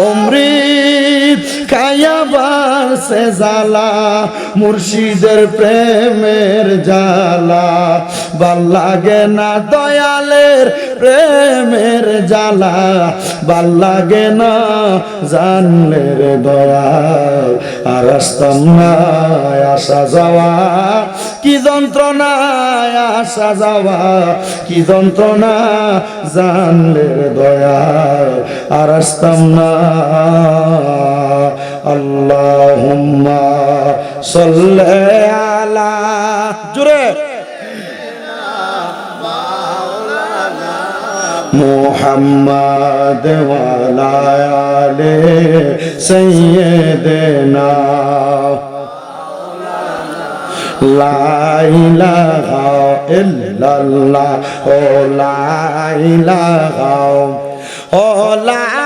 অমৃত খায়াবার সে জালা মুর্শিদের প্রেমের জালা ভালো লাগে না দয়ালের প্রেমের জালা ভালো লাগে না জানলে রে দয়াল। আর আসা যাওয়া, কি যন্ত্রণায় আসা যাওয়া, কি যন্ত্রণা জানলে রে দয়াল। আর আসতাম না আল্লাহুম্মা সাল্লি আলা জুরে মোহাম্মদ ওয়ালা আলে সাইয়্যিদিনা। লা ইলাহা ইল্লাল্লাহ। ও লা ইলাহা। ও লা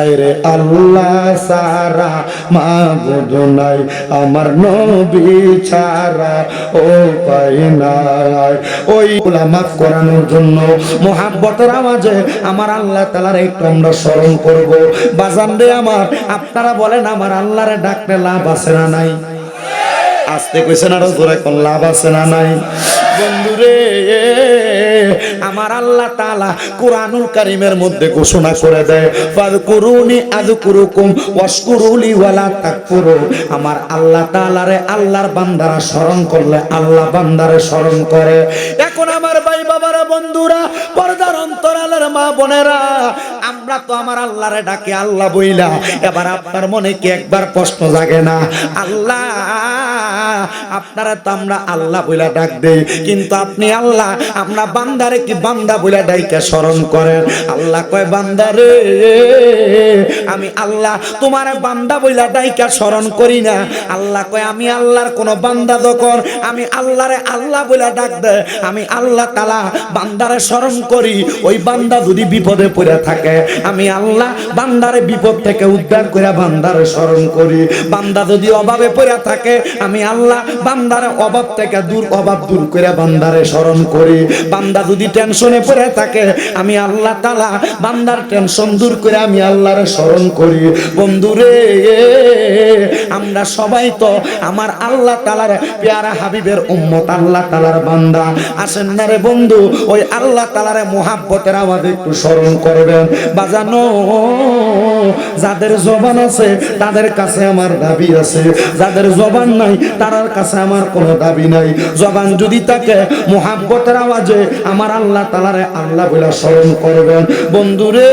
আরে আল্লাহ সারা মাবুদ নাই, আমার নবী ছাড়া ও পাই নাই। ওই গুলা মাফ করানোর জন্য মোহাব্বতের আওয়াজে আমার আল্লাহ তালার একটু আমরা স্মরণ করব। বাজান রে আমার, আপনারা বলেন আমার আল্লাহরে ডাকলে লাভ আছে না নাই? আসতে কইছেন আরও জোরে কোন, লাভ আছে না নাই? বন্ধুরে, আমার আল্লাহ তাআলা কোরআনুল কারীমের মধ্যে ঘোষণা করে দেয়, ফাযকুরুনি আযকুরুকুম ওয়াশকুরুলি ওয়ালা তাকফুরু। আমার আল্লাহ তাআলারে আল্লাহর বান্দারা স্মরণ করলে আল্লাহ বান্দারে স্মরণ করে। এখন আমার ভাই বাবারা, বন্ধুরা, পর্দার অন্তরালের মা বোনেরা, আমরা তো আমার আল্লাহরে ডাকে আল্লাহ বইলা। এবার আপনার মনে কি একবার প্রশ্ন জাগে না? আল্লাহ আপনারা তো আমরা আল্লাহ বইলা ডাক দেই। কিন্তু আপনি আল্লাহ, আমরা বান্দারে কি বান্দা বইলা ডাইকা স্মরণ করেন? আল্লাহ কয় বান্দারে আমি আল্লাহ তোমার বান্দা বইলা ডাইকা স্মরণ করি না। আল্লাহ কয়, আমি আল্লাহর কোন বান্দা যখন আমি আল্লাহরে আল্লাহ বইলা ডাক দে। আমি আল্লাহ তালা বান্দারে স্মরণ করি, ওই বান্দা যদি বিপদে পড়ে থাকে, আমি আল্লাহ বান্দারে বিপদ থেকে উদ্ধার করে বান্দারে স্মরণ করি। বান্দা যদি অভাবে পড়ে থাকে, আমি আল্লাহ বান্দারে অভাব থেকে দূর অভাব দূর করে বান্দারে স্মরণ করি। বান্দা যদি টেনশনে পড়ে থাকে, আমি আল্লাহ তালা বান্দার টেনশন দূর করে আমি আল্লাহরে স্মরণ করি। বন্ধুরে আমরা সবাই তো আমার আল্লাহ তালার পেয়ারা হাবিবের উম্মত, আল্লাহ তালার বান্দা। আসেন না রে বন্ধু, ওই আল্লাহ তালারে মোহাব্বতের আওয়াজ একটু স্মরণ করবেন। বাজানো, যাদের জবান আছে, তাদের কাছে আমার দাবি আছে। যাদের জবান নাই, তার কাছে আমার কোনো দাবি নাই। জবান যদি তাকে মোহাব্বতের আওয়াজে আমার আল্লাহ তালারে আল্লাহ বলে স্মরণ করবেন। বন্ধুরে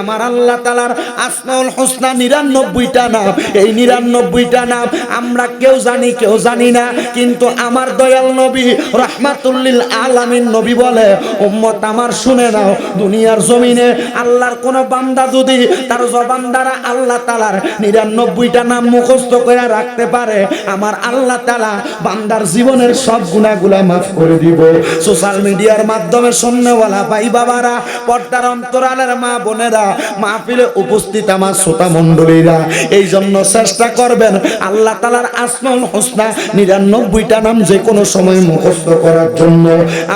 আমার আল্লাহ তালার আসমাউল হোসনা নিরানব্বইটা নাম। এই নিরানব্বইটা নাম আমরা কেউ জানি কেউ জানি না, কিন্তু আমার দয়াল নবী রহমাতুল্লিল আলামিন নবী বলে, উম্মত আমার শুনে নাও, দুনিয়ার জমিনে আল্লাহর কোন বান্দা যদি তার জবান দ্বারা আল্লাহ তালার নিরানব্বইটা নাম মুখস্থ করে রাখতে পারে, আমার আল্লাহ তালা বান্দার জীবনের সব গুণাগুলা মাফ করে দিব। সোশ্যাল মিডিয়ার মাধ্যমে শুননেওয়ালা ভাই বাবারা পর্দার অন্তরালের মা বোনেরা মাহফিলে উপস্থিত আমার শ্রোতা মণ্ডলীরা এই জন্য চেষ্টা করবেন আল্লাহ তালার আসমাউল হোসনা নিরানব্বইটা নাম যে কোনো সময় মুখস্থ করার জন্য।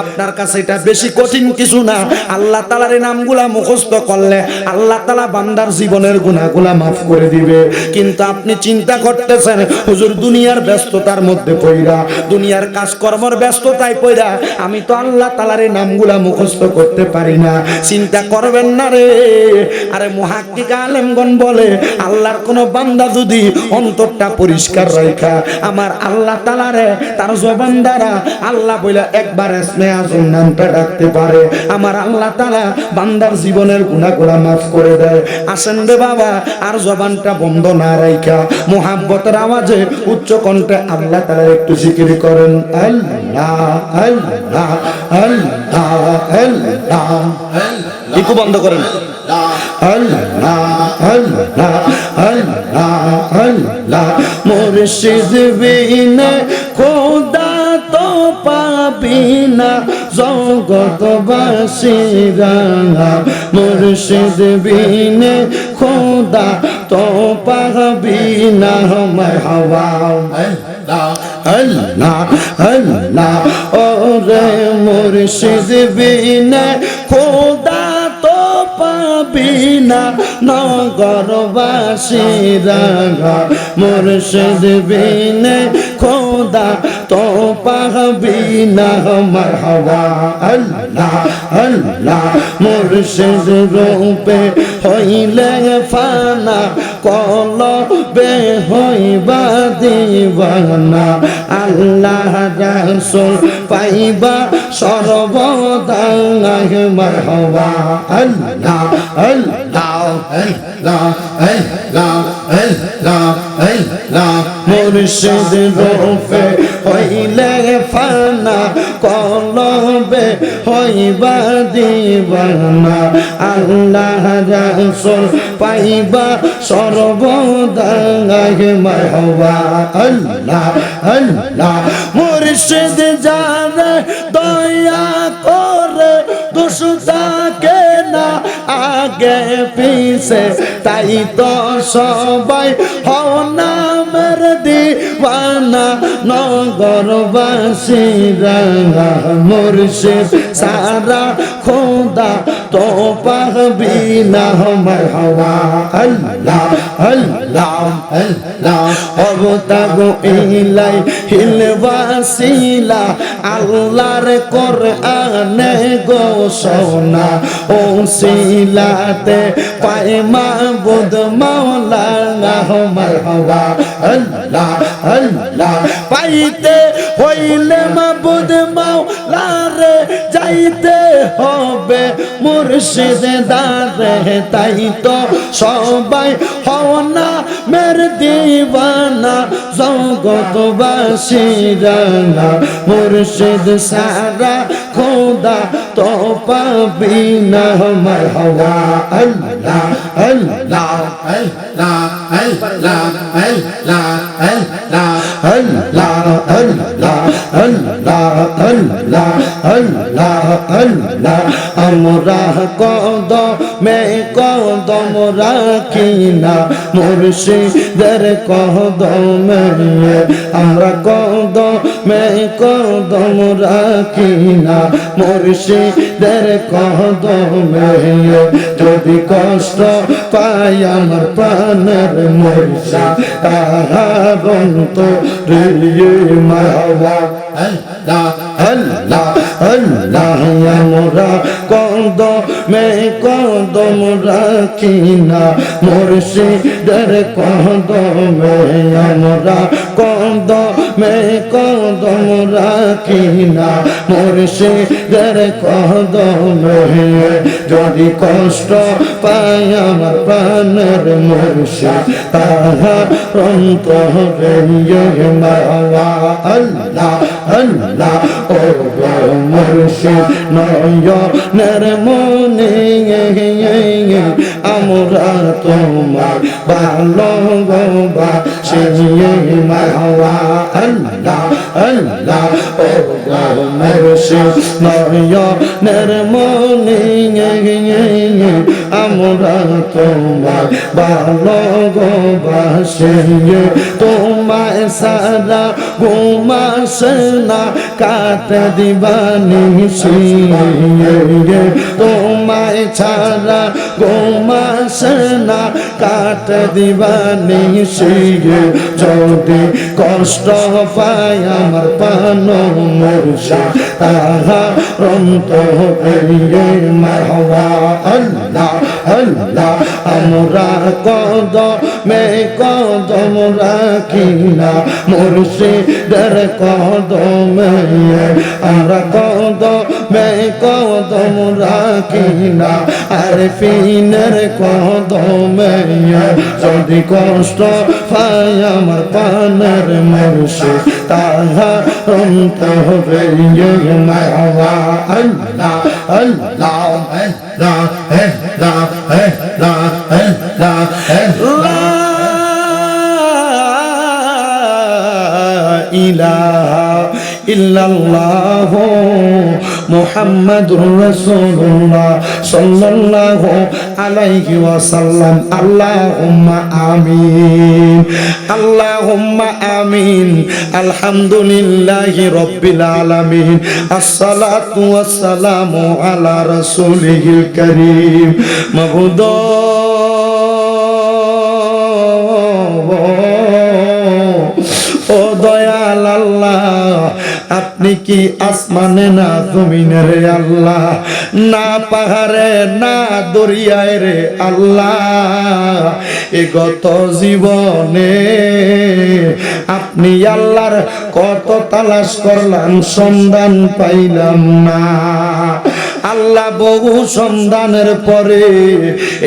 আপনার কাছে এটা বেশি কঠিন কিছু না। আল্লাহ তালার এই নামগুলা মুখস্থ করলে আল্লাহ তালা বান্দার জীবনের গুণাগুলা মাফ করে দিবে। কিন্তু আপনি চিন্তা করতেছেন, হুজুর দুনিয়ার ব্যস্ততার মধ্যে পইরা, দুনিয়ার কাজকর্মর ব্যস্ততায় পইরা, আমি তো আল্লাহ তালার এই নামগুলা মুখস্থ করতে পারি না। চিন্তা করবেন না রে। আরে মুহাক্কিক আলেমগণ বলে, আল্লাহর কোন বান্দা যদি অন্তরটা পরিষ্কার রাখা আমার আল্লাহ তালারে তার জবান দ্বারা আল্লাহ বলে একবার এসমে আজম নামটা ডাকতে পারে। আমার আল্লাহ তালা বান্দার জীবনের গুণাগুলা মাফ করে দেয়। আসেন রে বাবা, আর জবানটা বন্ধ না রাইখা। মোহাব্বতের আওয়াজে উচ্চ কণ্ঠে আল্লাহ তালা একটু জিকির করেন, আল্লাহ আল্লাহ আল্লাহ আল্লাহ ইকু বন্ধ করেন। মুর্শিদ বিনা খোদা পাবিনা জগত বাসিরা মুর্শিদ বিনে খোদা তো পাবিনা হমার হওয়া আল্লাহ আল্লাহ ওরে মুর্শিদ বিনে খোদা তো পাবি না নগরবাসীরা মুর্শিদ বিনে খোদা তো পাবি না। মারহাবা, আল্লাহ আল্লাহ, মুর্শিদ রূপে হইলে ফানা, কলবে হইবা দিবানা। আল্লাহ রাসুল পাইবা সর্বদা মারহাবা। আল্লাহ আল্লাহ আল্লাহ আল্লাহ আল্লাহ। আল্লাহ মুর্শিদ রূপে হইলে ফানা কলবে হইবা দিবানা। আল্লাহ রাসূল পাইবা সর্বদা মারহাবা। আল্লাহ আল্লাহ, মুর্শিদ জানে দয়া করে দুষ্টাকে না আগে পিছে, তাই তো সবাই হও নামের দিওয়ানা নগরবাসীরা মুর্শিদ, সারা খোদা তো পাবি না মারহাবা আল্লাহ আল্লাহ আল্লাহ, অবতাগো ইলাই হিলবাসিলা আল্লাহর কোরআনে গো সোনা ও সিলাতে পায় মাবুদ মাওলা মারহাবা আল্লাহ আল্লাহ, পাইতে হইলে মাবুদ মাওলারে যাইতে হবে, মুর্শিদ দারে তাই তো সবাই হওনা মের দিবানা জগতবাসীরা মুর্শিদ সারা খোদা তো পাবি না মারহাবা আল্লাহ আল্লাহ আল্লাহ আল্লাহ আল্লাহ আল্লাহ আল্লাহ আল্লাহ আল্লাহ আল্লাহ আল্লাহ আল্লাহ আমরা কদ মে কদম রাখিনা মুর্শিদের কদমে আমরা কদ মে কদম রাখিনা মুর্শিদের কদমে যদি কষ্ট পাই আমার প্রাণের মুর্শিদ তাহার তো রে মাওয়া আল্লাহ আল্লাহ মোরা কন্দ মে কন্দ মোরা কিনা মুর্শিদের কন্দ মে আমরা কন্দ মে কন্দ মোরা কিনা মুর্শিদের কন্দ মে যদি কষ্ট পাই আমার প্রাণের মনুষ্য তাহার অন্তরে আল্লাহ আল্লাহ ও মুর্শিদ নয়নের মনে আমরা তোমার ভালো গোবা সেই মাওয়া আল্লাহ আল্লাহ, ও মুর্শিদ নয়নের মনে আমরা তোমার ভালো গোবা সেই তোমায় সারা ঘুমাস না কাট দিবানি তোমায় ছাড়া ঘুমাস না কাট দিবানি যদি কষ্ট পায় আমার পান মূর্ষা তাহা রন্ত হইয়ে মারহবা আল্লাহ আল্লাহ, আমরা কদ মে কদম রাখিনা, মুর্শিদের কদমে আমরা কদ মে কদম রাখিনা আর ফিনের কদমে যদি কষ্ট পাই আমার পানের মুর্শিদ তাহা অন্ত হবে মাওয়া আল্লাহ আল্লাহ আল্লাহ আল্লাহ আল্লাহ আল্লাহ لا إله ইল্লাল্লাহ মুহাম্মাদুর রাসূলুল্লাহ সাল্লাল্লাহু আলাইহি ওয়াসাল্লাম। আল্লাহুম্মা আমিন। আল্লাহুম্মা আমিন। আলহামদুলিল্লাহি রাব্বিল আলামিন। আসসালাতু ওয়াসসালামু আলা রাসূলিহিল কারীম। মাবুদ ও দয়াল আল্লাহ আপনি কি আসমানে না জমিনে রে আল্লাহ? না পাহাড়ে, না দরিয়ায় রে আল্লাহ। এ গত জীবনে আপনি আল্লাহর কত তালাশ করলাম, সন্ধান পাইলাম না। আল্লাহ বহু সন্ধানের পরে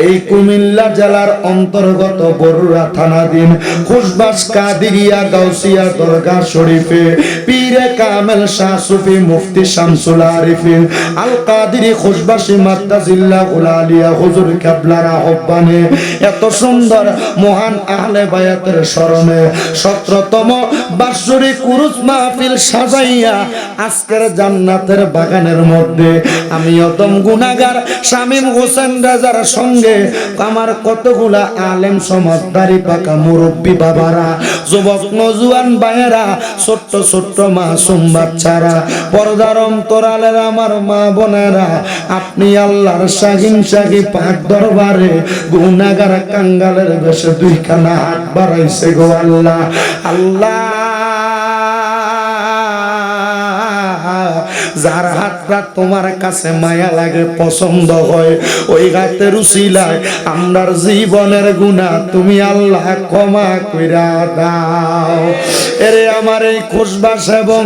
এই কুমিল্লা জেলার অন্তর্গত বরুড়া থানাধীন খুশবাস কাদিরিয়া গাউসিয়া দরগা শরীফে পীরে কামেল শাহ সুফি মুফতি শামসুল আরিফিন আল কাদিরি খুশবাসী মাত্তাজিল্লা উলালিয়া হুজুর কাবলার আহ্বানে এত সুন্দর মহান আহলে বায়াতের স্মরণে সতেরোতম বাৎসরিক কুরুস মাহফিল সাজাইয়া আজকের জান্নাতের বাগানের মধ্যে আমি অতম গুনাগার শামীম হোসেন রাজার সঙ্গে। আমার কতগুলা আলেম সমাজদারি পাকা মুরব্বী বাবারা, যুবক নজুয়ান ভাইয়েরা, ছোট্ট ছোট্ট মাসুম বাচ্চারা, পর্দার অন্তরালের আমার মা বোনেরা, আপনি আল্লাহর শাহিন শাহি পাক দরবারে গুনাগার কাঙ্গালের বেশে দুইখানা হাত বাড়াইছে গো আল্লাহ। আল্লাহ যার হাতটা তোমার কাছে মায়া লাগে, পছন্দ হয়, ওই হাতের উসিলায় আমরার জীবনের গুণা তুমি আল্লাহ ক্ষমা কইরা দাও। এরে আমার এই খুশবাস এবং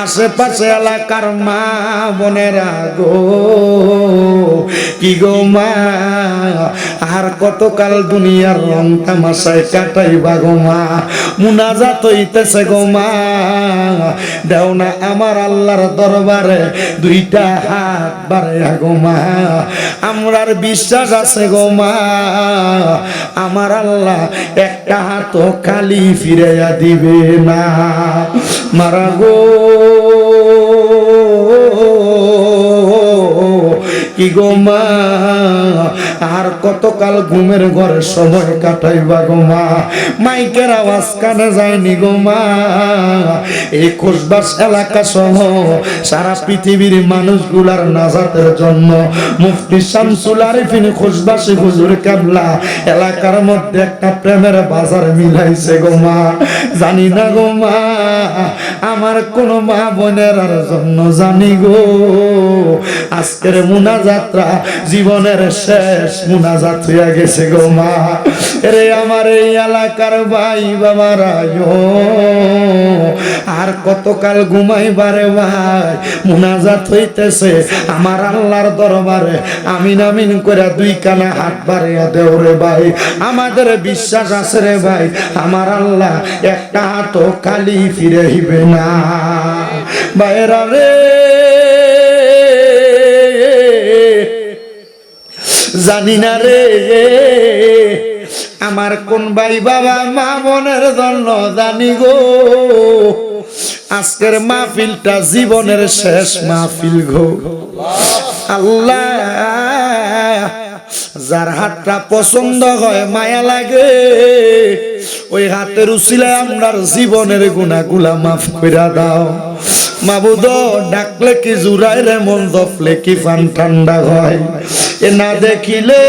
আশেপাশে এলাকার মা বোনেরা গো, কি গো মা, আর কতকাল দুনিয়ার রং তামাশায় কাটাইবা গো মা, মুনাজাত হইতেছে গো মা, দেও না আমার আল্লাহর দরবারে দুইটা হাত বাড়ে গো মা। আমরার বিশ্বাস আছে গো মা। আমার আল্লাহ একটা হাত খালি ফিরাইয়া দিবে না। মারা গো। কি গো মা? আর কতকাল ঘুমের ঘরে সময় কাটাইবা গো মা? মাইকের আওয়াজ কানে যায়নি গো মা। এই কোষবাস এলাকা সহ সারা পৃথিবীর মানুষগুলার নাজাতের জন্য মুফতি শামসুল আরিফিন কোষবাসী হুজুর কাবলা এলাকার মধ্যে একটা প্রেমের বাজার মিলাইছে গো মা। জানি না গো মা, আমার কোন মা বোনের জন্য জানি গো। আজকের মুনা যাত্রা জীবনের শেষ মুনাজাত হইয়া গেছে গো মা। রে আমার এই এলাকার ভাই বাবারা গো। আর কতকাল ঘুমাইবারে ভাই, মুনাজাত হইতেছে আমার আল্লাহর দরবারে। আমিন আমিন করে দুই কানে হাত বাড়িয়া দেও রে ভাই। আমাদের বিশ্বাস আছে রে ভাই, আমার আল্লাহ একটা হাত খালি ফিরে হইবে না। বাইরা রে। জানি না রে। আমার কোন ভাই বাবা, মা বোনের জন্য জানি গো। আজকের মাহফিলটা জীবনের শেষ মাহফিল গো। আল্লাহ, যার হাতটা পছন্দ হয়, মায়া লাগে। ওই হাতের উচিলায় আমরার জীবনের গুণাগুলা মাফ কইরা দাও। মাবুদ, ডাকলে কি জুড়াই রে মন দফলে কি ফান ঠান্ডা হয়? এ না দেখিলে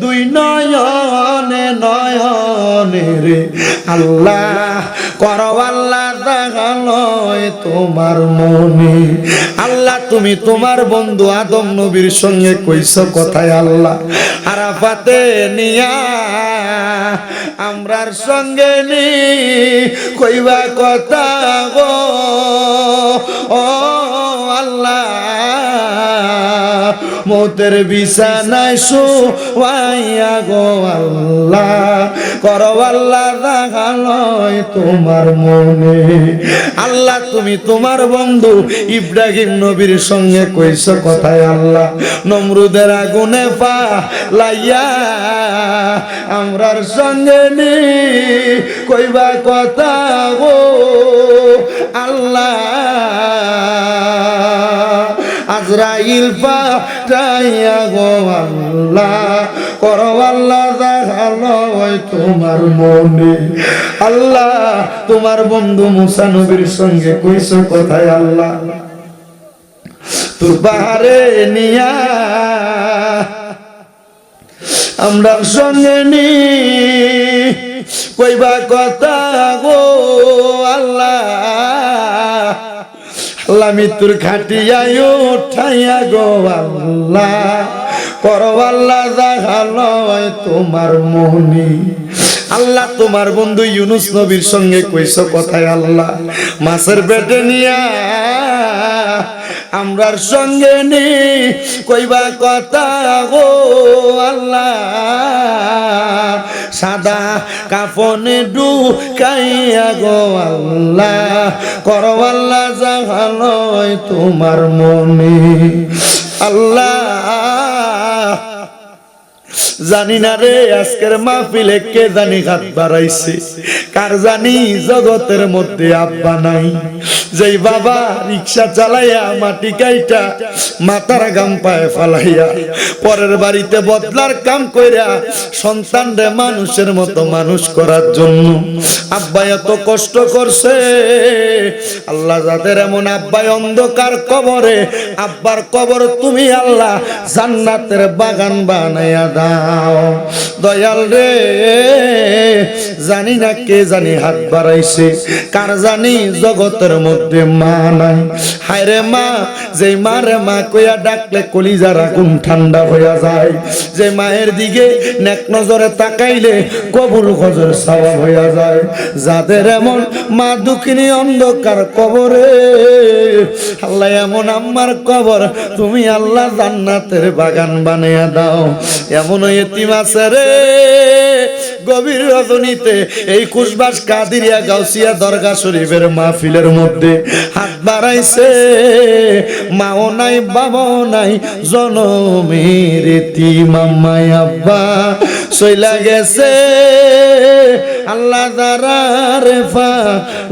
দুই নয়নে নয়নে রে। আল্লাহ করো, আল্লাহ তোমার মনে। আল্লাহ, তুমি তোমার বন্ধু আদম নবীর সঙ্গে কইস কথায় আল্লাহ। আরাফাতে নিয়া আমরার সঙ্গে নি, কইবা কথা গো। ও মৌতের বিছানায় শোয়াইয়া গো আল্লাহ। করো আল্লাহ দেখালয় তোমার মনে। আল্লাহ, তুমি তোমার বন্ধু ইব্রাহিম নবীর সঙ্গে কইস কথায় আল্লাহ, নমরুদের আগুনে পা লাইয়া আমরার সঙ্গে নি। কইবা কথা গো আল্লাহ। আজরাইল পাঠাইয়া গো আল্লাহ। করো আল্লাহ দেখাল তোমার মনে। আল্লাহ, তোমার বন্ধু মুসা নবীর সঙ্গে কইছো কোথায় আল্লাহ। তোর বাহারে নিয়া আমরা সঙ্গে নি। কইবা কথা গো আল্লাহ। আল্লাহ মৃত্যুর খাটিয়াই উঠাইয়া গো আল্লাহ। করবাল্লা দেখাল তোমার মনি। আল্লাহ, তোমার বন্ধু ইউনুস নবীর সঙ্গে কইস কথায় আল্লাহ, মাছের পেটে নিয়া আমরার সঙ্গে নি, কইবা কথা গো আল্লাহ। সাদা কাফনে ডু কাইয়া গো আল্লাহ। করো আল্লাহ জাগালয় তোমার মনে। আল্লাহ জানি না রে, আজকের মাহফিলে কে জানি হাত বাড়াইছে? কার জানি জগতের মধ্যে আব্বা নাই? যেই বাবা রিক্সা চালাইয়া মাটি কাইটা মাথার গাম পায়ে ফালাইয়া, পরের বাড়িতে বদলার কাম কইরা সন্তান রে মানুষের মতো মানুষ করার জন্য আব্বা এত কষ্ট করছে। আল্লাহ যাদের এমন আব্বাই অন্ধকার কবরে, আব্বার কবর তুমি আল্লাহ জান্নাতের বাগান বানাইয়া দাও। দয়াল রে, জানি না কে জানি হাত বাড়াইছে। কার জানি জগতের মধ্যে মা নাই। হায় রে মা যে মা রে মা কইয়া ডাকলে কলিজার আগুন ঠান্ডা হইয়া যায়। যে মায়ের দিকে নেক নজরে তাকাইলে কবুল গজর সাওয়া হইয়া যায়। যাদের এমন মা দুঃখিনী অন্ধকার কবরে, আল্লাহ এমন আম্মার কবর তুমি আল্লাহ জান্নাতের বাগান বানিয়ে দাও। এমন এতিম গভীর রজনীতে এই কুশবাস কাদিরিয়া গাউসিয়া দরগা শরীফের মাহফিলের মধ্যে হাত বাড়াইছে। মাও নাই, বাবাও নাই, জনমের এতিম আম্মাই আব্বা, সইলা গেছে। আল্লাহ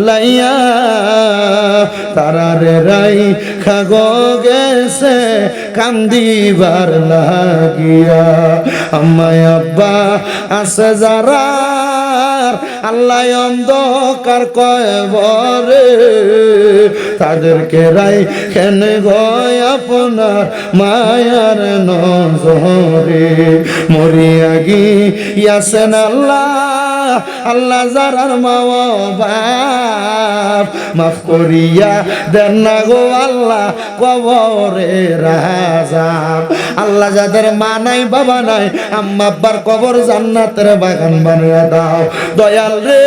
লাইয়া তারারে রাই খাগ গেছে, কান্দিবার লাগিয়া। আম্মাই আব্বা আছে যারা আল্লাহ অন্ধকার কয়বরে তাদেরকে রাই কেন গয় আপনার মায়ার নজরে? মরিয়া গিয়াছেন আল্লাহ আল্লাহ যারার মা বাপ, মাফ করিয়া দেন না গো আল্লাহ কবরে রাজা। আল্লাহ যাদের মা নাই, বাবা নাই, আম্মা আব্বার কবর জান্নাতের বাগান বানিয়ে দাও। দয়াল রে,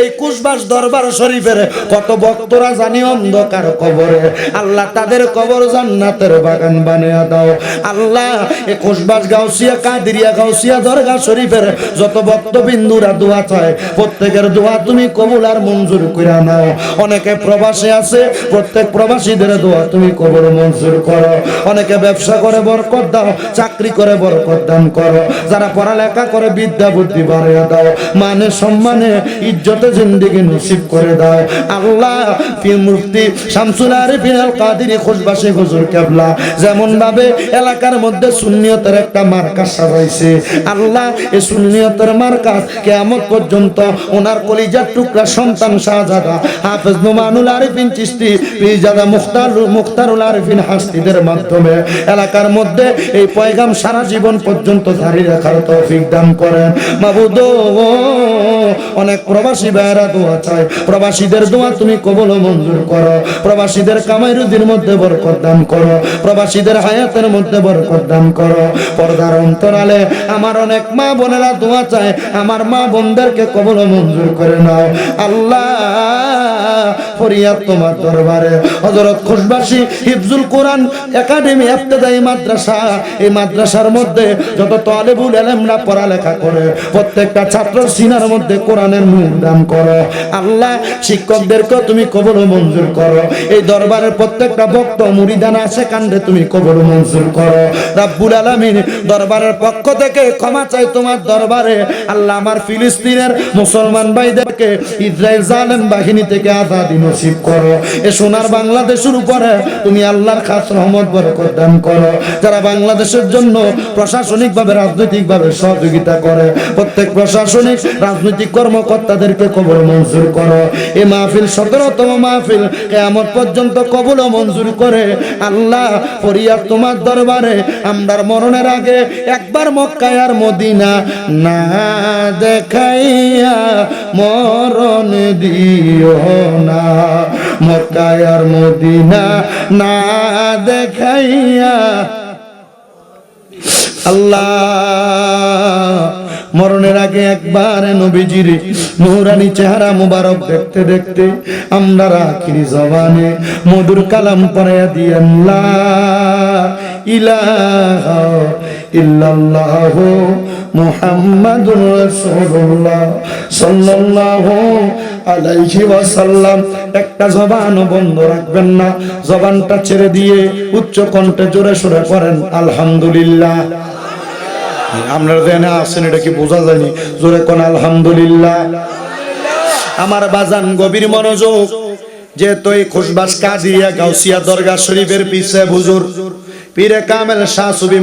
এই কুশবাস দরবার শরীফের কত ভক্তরা জানি অন্ধকার কবরে। আল্লাহ তাদের কবর জান্নাতের বাগান বানিয়ে দাও। আল্লাহ এই কুশবাস গাউসিয়া, কাদিরিয়া গাউসিয়া দরগা শরীফের যত ভক্তবিন্দুরা দোয়া চায়, প্রত্যেকের দোয়া তুমি কবুল আর মঞ্জুর করে নাও। অনেকে প্রবাসে আছে, প্রত্যেক প্রবাসীদের দোয়া তুমি কবুল মঞ্জুর করো। অনেকে ব্যবসা করে বরকত দাও, চাকরি করে বরকত দান করো। যারা পড়ালেখা করে বিদ্যা বুদ্ধি বাড়িয়ে দাও মানে সম্মানে, ইজ্জতে জিন্দিগি নসিব করে দাও। আল্লাহ মুফতি শামসুল আরিফিন আল কাদিরি খুশবাসী হুজুর কেবলা যেমন ভাবে এলাকার মধ্যে সুন্নিয়তের একটা মার্কাজ সাজাইছে। আল্লাহ, এই সুন্নিয়তের মার্কাজ কেয়ামত পর্যন্ত ওনার কলিজার টুকরা সন্তান শাহজাদা হাফেজ নোমানুল আরিফিন চিস্তি পীরজাদা মুখতার, মুখতারুল আরিফিন হাস্তিদের মাধ্যমে এলাকার মধ্যে এই পয়গাম সারা জীবন পর্যন্ত জারি রাখার তৌফিক দান করেন। মাবুদ অনেক প্রবাসী ভাইরা দোয়া চায়। প্রবাসীদের দোয়া তুমি কবল মঞ্জুর করো। প্রবাসীদের কামাই রুদির মধ্যে বরকত দান করো। প্রবাসীদের হায়াতের মধ্যে বরকত দান করো। পর্দার অন্তরালে আমার অনেক মা বোনেরা দোয়া চায় আমার মা বোনদেরকে কবল মঞ্জুর করে নাও আল্লাহ ফরিয়াদ তোমার দরবারে। হজরত খুশবাসী হিফজুল কোরআন একাডেমি ইবতেদায়ী মাদ্রাসা, এই মাদ্রাসার মধ্যে যত তালেবুল এলেমরা পড়ালেখা করে, প্রত্যেকটা ছাত্র সিনার মধ্যে কোরআনের মুখ দান করো। আল্লাহ শিক্ষকদেরকে তুমি কবল মঞ্জুর করো। এই দরবারের প্রত্যেকটা ভক্ত মুরিদান আছে কাণ্ডে তুমি কবল মঞ্জুর করো। রাব্বুল আলামিন দরবারের পক্ষ থেকে ক্ষমা চাই তোমার দরবারে। আল্লাহ আমার ফিলিস্তিনের মুসলমান ভাইদেরকে ইসরায়েল জালেম বাহিনী থেকে আজাদি নসিব করো। এ সোনার বাংলাদেশের উপরে তুমি আল্লাহর খাস রহমত, বরকত দান করো। যারা বাংলাদেশের জন্য প্রশাসনিকভাবে, রাজনৈতিকভাবে সহযোগিতা করে, প্রত্যেক প্রশাসনিক, রাজনৈতিক কর্মকর্তাদেরকে কবর মঞ্জুর করো। এই মাহফিল, সতেরোতম মাহফিল, কেয়ামত পর্যন্ত কবল মঞ্জুর করে। আল্লাহ ফরিয়াদ তোমার দরবারে, আমরার মরণের আগে একবার মক্কায় আর মদিনা না দেখাইয়া মরণ দিও না। মক্কায় আর মদিনা না দেখাইয়া আল্লাহ, মরণের আগে একবার নবীজির নুরানি চেহারা মুবারক দেখতে দেখতে আমরা রাখিরি জবানে মধুর কালাম পড়াইয়া দিয়ে আল্লাহ, ইলাহা ইল্লাল্লাহ মুহাম্মাদুর রাসূলুল্লাহ সাল্লাল্লাহু আলাইহি ওয়াসাল্লাম। একটা জবান বন্ধ রাখবেন না। জবানটা ছেড়ে দিয়ে উচ্চ কণ্ঠে জোরে সোরে পড়েন, আলহামদুলিল্লাহ। আপনারা জেনে আসেন এটা কি বোঝা যায়নি? জোরে কোন আলহামদুলিল্লাহ। আমার বাজান গভীর মনোযোগ। যে তুই খুশবাস কাদিয়া গাউসিয়া দরগা শরীফের পিছে বুজুর পীরে কামেল শাহ সুবি